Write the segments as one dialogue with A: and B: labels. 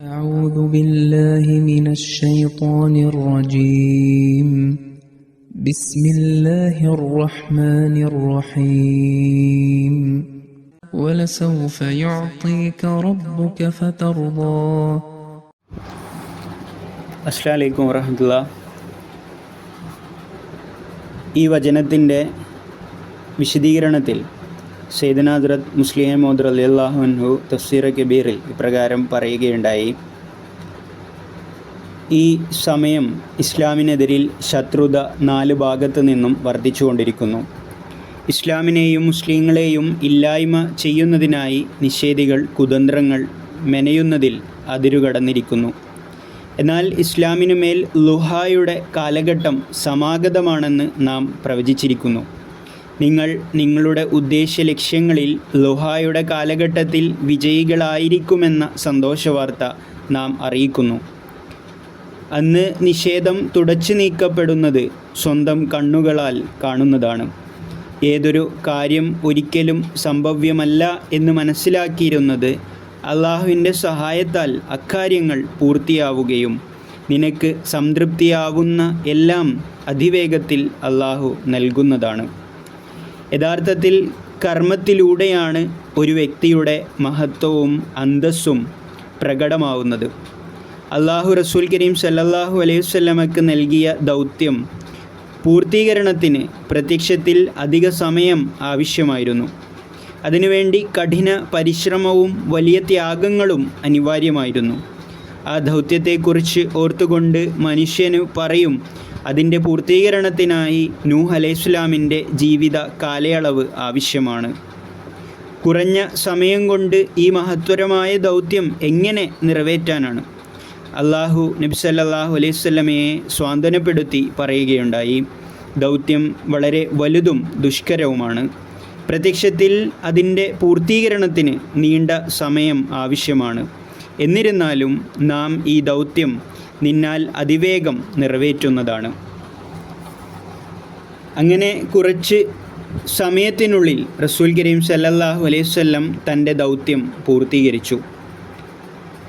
A: أعوذ بالله من الشيطان الرجيم بسم الله الرحمن الرحيم ولسوف يعطيك ربك فترضى
B: അസ്സാം വലൈക്കും വറഹമുല്ല ഈ വചനത്തിൻ്റെ വിശദീകരണത്തിൽ സൈദന ഹസ്രത് മുസ്ലിം അലി അള്ളാഹുൻഹു തഫ്സീർ കബീറിൽ ഇപ്രകാരം പറയുകയുണ്ടായി. ഈ സമയം ഇസ്ലാമിനെതിരിൽ ശത്രുത നാല് ഭാഗത്തു നിന്നും വർദ്ധിച്ചുകൊണ്ടിരിക്കുന്നു. ഇസ്ലാമിനെയും മുസ്ലിങ്ങളെയും ഇല്ലായ്മ ചെയ്യുന്നതിനായി നിഷേധികൾ കുതന്ത്രങ്ങൾ മെനയുന്നതിൽ അതിരുകടന്നിരിക്കുന്നു. എന്നാൽ ഇസ്ലാമിനുമേൽ ലുഹായുടെ കാലഘട്ടം സമാഗതമാണെന്ന് നാം പ്രവചിച്ചിരിക്കുന്നു. നിങ്ങൾ നിങ്ങളുടെ ഉദ്ദേശ ലക്ഷ്യങ്ങളിൽ ലുഹായുടെ കാലഘട്ടത്തിൽ വിജയികളായിരിക്കുമെന്ന സന്തോഷവാർത്ത നാം അറിയിക്കുന്നു. അന്ന് നിഷേധം തുടച്ചു നീക്കപ്പെടുന്നത് സ്വന്തം കണ്ണുകളാൽ കാണുന്നതാണ്. ഏതൊരു കാര്യം ഒരിക്കലും സംഭവ്യമല്ല എന്ന് മനസ്സിലാക്കിയിരുന്നത് അള്ളാഹുവിന്റെ സഹായത്താൽ അക്കാര്യങ്ങൾ പൂർത്തിയാവുകയും നിനക്ക് സംതൃപ്തിയാവുന്ന എല്ലാം അതിവേഗത്തിൽ അള്ളാഹു നൽകുന്നതാണ്. യഥാർത്ഥത്തിൽ കർമ്മത്തിലൂടെയാണ് ഒരു വ്യക്തിയുടെ മഹത്വവും അന്തസ്സും പ്രകടമാവുന്നത്. അള്ളാഹു റസൂൽ കരീം സല്ലല്ലാഹു അലൈഹി വസല്ലമക്ക് നൽകിയ ദൗത്യം പൂർത്തീകരണത്തിന് പ്രത്യക്ഷത്തിൽ അധിക സമയം ആവശ്യമായിരുന്നു. അതിനുവേണ്ടി കഠിന പരിശ്രമവും വലിയ ത്യാഗങ്ങളും അനിവാര്യമായിരുന്നു. ആ ദൗത്യത്തെക്കുറിച്ച് ഓർത്തുകൊണ്ട് മനുഷ്യന് പറയും അതിന്റെ പൂർത്തീകരണത്തിനായി നൂഹ് അലൈഹിസ്ലാമിന്റെ ജീവിത കാലയളവ് ആവശ്യമാണ്. കുറഞ്ഞ സമയം കൊണ്ട് ഈ മഹത്വരമായ ദൗത്യം എങ്ങനെ നിറവേറ്റാനാണ്? അള്ളാഹു നബി സല്ലല്ലാഹു അലൈഹി സ്വലമയെ സ്വാന്തനപ്പെടുത്തി പറയുകയുണ്ടായി ദൗത്യം വളരെ വലുതും ദുഷ്കരവുമാണ്. പ്രത്യക്ഷത്തിൽ അതിന്റെ പൂർത്തീകരണത്തിന് നീണ്ട സമയം ആവശ്യമാണ്. എന്നിരുന്നാലും നാം ഈ ദൗത്യം നിന്നാൽ അതിവേഗം നിറവേറ്റുന്നതാണ്. അങ്ങനെ കുറച്ച് സമയത്തിനുള്ളിൽ റസൂൽ കരീം സല്ലല്ലാഹു അലൈഹി വസല്ലം തന്റെ ദൗത്യം പൂർത്തീകരിച്ചു.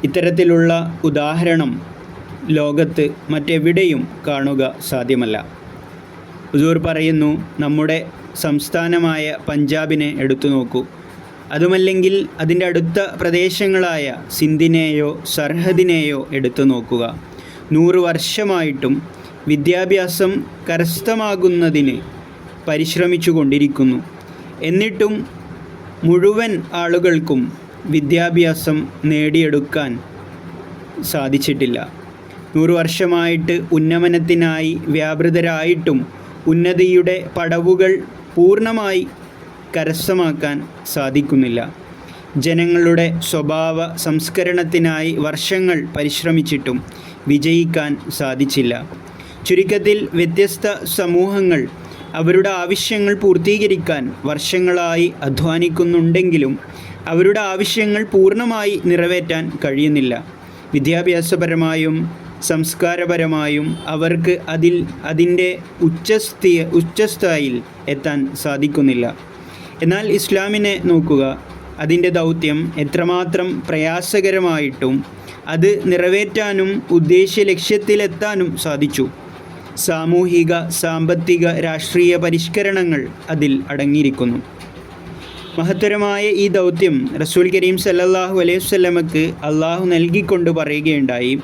B: ഇത്തരത്തിലുള്ള ഉദാഹരണം ലോകത്ത് മറ്റെവിടെയും കാണുക സാധ്യമല്ല. ഹുസൂർ പറയുന്നു നമ്മുടെ സംസ്ഥാനമായ പഞ്ചാബിനെ എടുത്തു നോക്കൂ. അതുമല്ലെങ്കിൽ അതിന്റെ അടുത്ത പ്രദേശങ്ങളായ സിന്ധിനെയോ സർഹദിനെയോ എടുത്തു നോക്കുക. നൂറ് വർഷമായിട്ടും വിദ്യാഭ്യാസം കരസ്ഥമാകുന്നതിന് പരിശ്രമിച്ചു കൊണ്ടിരിക്കുന്നു എന്നിട്ടും മുഴുവൻ ആളുകൾക്കും വിദ്യാഭ്യാസം നേടിയെടുക്കാൻ സാധിച്ചിട്ടില്ല. നൂറു വർഷമായിട്ട് ഉന്നമനത്തിനായി വ്യാപൃതരായിട്ടും ഉന്നതിയുടെ പടവുകൾ പൂർണമായി കരസ്ഥമാക്കാൻ സാധിക്കുന്നില്ല. ജനങ്ങളുടെ സ്വഭാവ സംസ്കരണത്തിനായി വർഷങ്ങൾ പരിശ്രമിച്ചിട്ടും വിജയിക്കാൻ സാധിച്ചില്ല. ചുരുക്കത്തിൽ വ്യത്യസ്ത സമൂഹങ്ങൾ അവരുടെ ആവശ്യങ്ങൾ പൂർത്തീകരിക്കാൻ വർഷങ്ങളായി അധ്വാനിക്കുന്നുണ്ടെങ്കിലും അവരുടെ ആവശ്യങ്ങൾ പൂർണമായി നിറവേറ്റാൻ കഴിയുന്നില്ല. വിദ്യാഭ്യാസപരമായും സംസ്കാരപരമായും അവർക്ക് അതിൽ അതിന്റെ ഉച്ചസ്ഥി ഉച്ചസ്ഥായിൽ എത്താൻ സാധിക്കുന്നില്ല. എന്നാൽ ഇസ്ലാമിനെ നോക്കുക അതിന്റെ ദൗത്യം എത്രമാത്രം പ്രയാസകരമായിട്ടും അത് നിറവേറ്റാനും ഉദ്ദേശ്യ ലക്ഷ്യത്തിലെത്താനും സാധിച്ചു. സാമൂഹിക സാമ്പത്തിക രാഷ്ട്രീയ പരിഷ്കരണങ്ങൾ അതിൽ അടങ്ങിയിരിക്കുന്നു. മഹത്തരമായ ഈ ദൗത്യം റസൂൽ കരീം സല്ലല്ലാഹു അലൈഹി വസല്ലമക്ക് അള്ളാഹു നൽകിക്കൊണ്ട് പറയുകയുണ്ടായി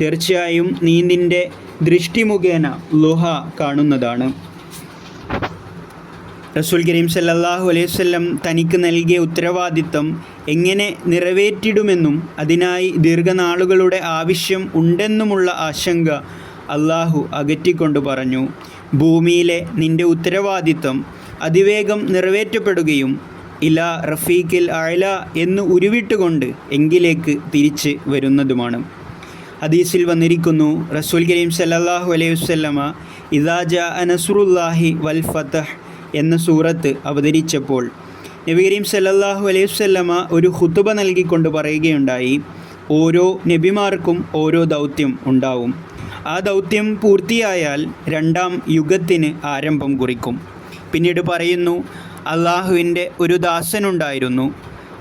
B: തീർച്ചയായും നീ നിന്റെ ദൃഷ്ടി മുഖേന ലുഹ കാണുന്നതാണ്. റസൂൽ കരീം സല്ലല്ലാഹു അലൈഹി വസല്ലം തനിക്ക് നൽകിയ ഉത്തരവാദിത്തം എങ്ങനെ നിറവേറ്റിടുമെന്നും അതിനായി ദീർഘനാളുകളുടെ ആവശ്യം ഉണ്ടെന്നുമുള്ള ആശങ്ക അള്ളാഹു അകറ്റിക്കൊണ്ട് പറഞ്ഞു ഭൂമിയിലെ നിന്റെ ഉത്തരവാദിത്വം അതിവേഗം നിറവേറ്റപ്പെടുകയും ഇല റഫീഖിൽ അയല എന്ന് ഉരുവിട്ടുകൊണ്ട് എങ്കിലേക്ക് തിരിച്ച് വരുന്നതുമാണ്. ഹദീസിൽ വന്നിരിക്കുന്നു റസൂൽ കരീം സല്ലല്ലാഹു അലൈഹി വസല്ലമ ഇദാജ അനസുറുല്ലാഹി വൽ ഫതഹ് എന്ന സൂറത്ത് അവതരിച്ചപ്പോൾ നബി കരീം സല്ലല്ലാഹു അലൈഹി വസല്ലമ ഒരു ഹുതുബ നൽകിക്കൊണ്ട് പറയുകയുണ്ടായി ഓരോ നബിമാർക്കും ഓരോ ദൗത്യം ഉണ്ടാവും. ആ ദൗത്യം പൂർത്തിയായാൽ രണ്ടാം യുഗത്തിന് ആരംഭം കുറിക്കും. പിന്നീട് പറയുന്നു അള്ളാഹുവിന്റെ ഒരു ദാസനുണ്ടായിരുന്നു.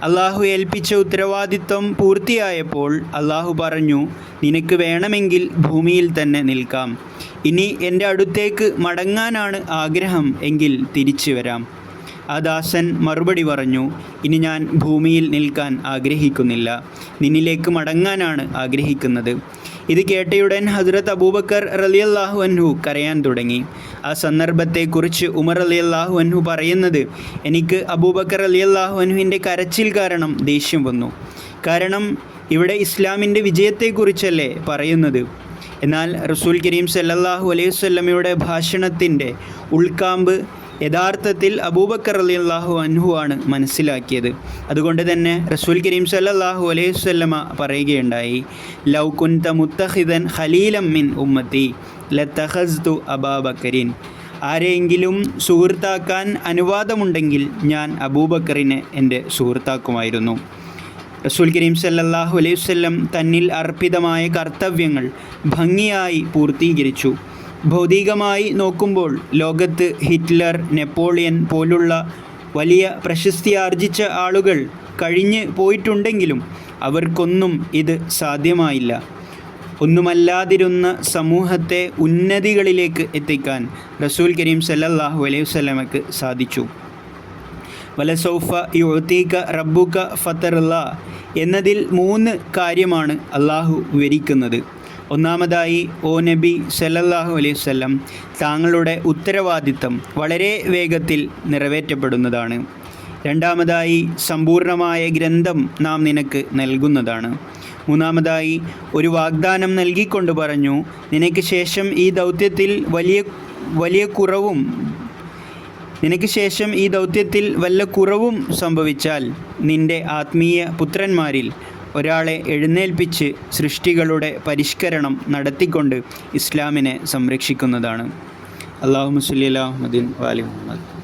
B: അള്ളാഹു ഏൽപ്പിച്ച ഉത്തരവാദിത്വം പൂർത്തിയായപ്പോൾ അള്ളാഹു പറഞ്ഞു നിനക്ക് വേണമെങ്കിൽ ഭൂമിയിൽ തന്നെ നിൽക്കാം. ഇനി എന്റെ അടുത്തേക്ക് മടങ്ങാനാണ് ആഗ്രഹം എങ്കിൽ തിരിച്ചു വരാം ആ ദാസൻ മറുപടി പറഞ്ഞു ഇനി ഞാൻ ഭൂമിയിൽ നിൽക്കാൻ ആഗ്രഹിക്കുന്നില്ല. നിന്നിലേക്ക് മടങ്ങാനാണ് ആഗ്രഹിക്കുന്നത്. ഇത് കേട്ടയുടൻ ഹസ്രത്ത് അബൂബക്കർ റലിയല്ലാഹു അൻഹു കരയാൻ തുടങ്ങി. ആ സന്ദർഭത്തെക്കുറിച്ച് ഉമർ അലിയല്ലാഹു അൻഹു പറയുന്നത് എനിക്ക് അബൂബക്കർ അലിയല്ലാഹു അൻഹുവിന്റെ കരച്ചിൽ കാരണം ദേഷ്യം വന്നു. കാരണം ഇവിടെ ഇസ്ലാമിന്റെ വിജയത്തെക്കുറിച്ചല്ലേ പറയുന്നത്. എന്നാൽ റസൂൽ കരീം സല്ലല്ലാഹു അലൈഹി വസല്ലമയുടെ ഭാഷണത്തിന്റെ ഉൾക്കാമ്പ് യഥാർത്ഥത്തിൽ അബൂബക്കർ അലി അള്ളാഹു അൻഹു ആണ് മനസ്സിലാക്കിയത്. അതുകൊണ്ട് തന്നെ റസൂൽ കരീം സല്ലാഹു അലൈഹി വസല്ലമ പറയുകയുണ്ടായി ലൗ കുന്ത മുത്തഹിദൻ ഖലീലം മിൻ ഉമ്മത്തി ലത്തഖസ്തു അബാബക്കരീൻ. ആരെയെങ്കിലും സുഹൃത്താക്കാൻ അനുവാദമുണ്ടെങ്കിൽ ഞാൻ അബൂബക്കറിനെ എന്റെ സുഹൃത്താക്കുമായിരുന്നു. റസൂൽ കരീം സല്ലാഹു അലൈഹി വസല്ലം തന്നിൽ അർപ്പിതമായ കർത്തവ്യങ്ങൾ ഭംഗിയായി പൂർത്തീകരിച്ചു. ഭൗതികമായി നോക്കുമ്പോൾ ലോകത്ത് ഹിറ്റ്ലർ നെപ്പോളിയൻ പോലുള്ള വലിയ പ്രശസ്തി ആർജിച്ച ആളുകൾ കഴിഞ്ഞ് പോയിട്ടുണ്ടെങ്കിലും അവർക്കൊന്നും ഇത് സാധ്യമായില്ല. ഒന്നുമല്ലാതിരുന്ന സമൂഹത്തെ ഉന്നതികളിലേക്ക് എത്തിക്കാൻ റസൂൽ കരീം സല്ലല്ലാഹു അലൈഹി വസ്ലമക്ക് സാധിച്ചു. വലസൗഫ യുഴത്തീക്ക റബ്ബുക ഫത്തറുള്ള എന്നതിൽ മൂന്ന് കാര്യമാണ് അള്ളാഹു വിവരിക്കുന്നത്. ഒന്നാമതായി ഓ നബി സല്ലല്ലാഹു അലൈഹി വസല്ലം താങ്കളുടെ ഉത്തരവാദിത്തം വളരെ വേഗത്തിൽ നിറവേറ്റപ്പെടുന്നതാണ്. രണ്ടാമതായി സമ്പൂർണമായ ഗ്രന്ഥം നാം നിനക്ക് നൽകുന്നതാണ്. മൂന്നാമതായി ഒരു വാഗ്ദാനം നൽകിക്കൊണ്ട് പറഞ്ഞു നിനക്ക് ശേഷം ഈ ദൗത്യത്തിൽ വലിയ വലിയ കുറവും നിനക്ക് ശേഷം ഈ ദൗത്യത്തിൽ വല്ല കുറവും സംഭവിച്ചാൽ നിന്റെ ആത്മീയ പുത്രന്മാരിൽ ഒരാളെ എഴുന്നേൽപ്പിച്ച് സൃഷ്ടികളുടെ പരിഷ്കരണം നടത്തിക്കൊണ്ട് ഇസ്ലാമിനെ സംരക്ഷിക്കുന്നതാണ്. അള്ളാഹു മുസ്ലി അലാഹുദ്ദീൻ വാലി മുഹമ്മദ്.